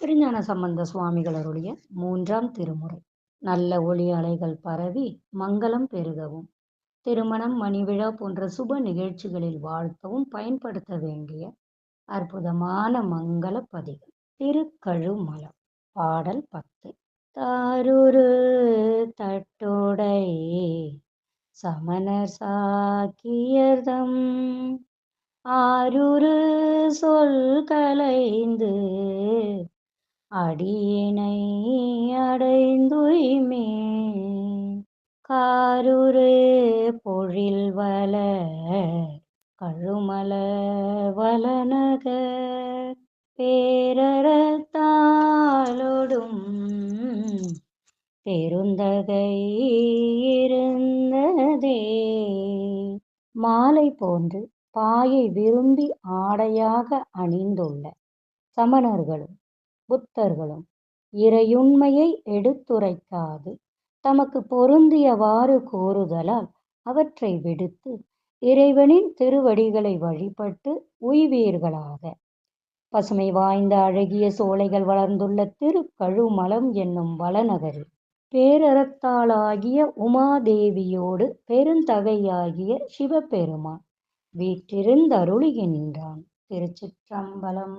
திருஞான சம்பந்த சுவாமிகள் அருளிய மூன்றாம் திருமுறை. நல்ல ஒளி அலைகள் பரவி மங்களம் பெருகவும். திருமணம் மணிவிழா போன்ற சுப நிகழ்ச்சிகளில் வாழ்த்தவும் பயன்படுத்த வேண்டிய அற்புதமான மங்கள பதிகம். திருக்கழுமலம் பாடல் பத்து. தாருரு தட்டோடை சமணர் சாக்கியர்தம். ஆருரு சொல் கலைந்து அடியினை அடைந்துய்மே. காருரு பொழில் வல கழுமல வலனக பேரறத்தாலொடும் பெருந்தகை இருந்ததே. மாலை போன்று பாயை விரும்பி ஆடையாக அணிந்துள்ள சமணர்களும் புத்தர்களும் இறையுண்மையை எடுத்துரைக்காது. தமக்கு பொருந்தியவாறு கூறுதலால் அவற்றை விடுத்து இறைவனின் திருவடிகளை வழிபட்டு உய்வீர்களாக. பசுமை வாய்ந்த அழகிய சோலைகள் வளர்ந்துள்ள திருக்கழுமலம் என்னும் வளநகரில் பேரறத்தாளாகிய உமாதேவியோடு பெருந்தகையாகிய சிவபெருமான் வீற்றிருந்தருளுகின்றான். திருச்சிற்றம்பலம்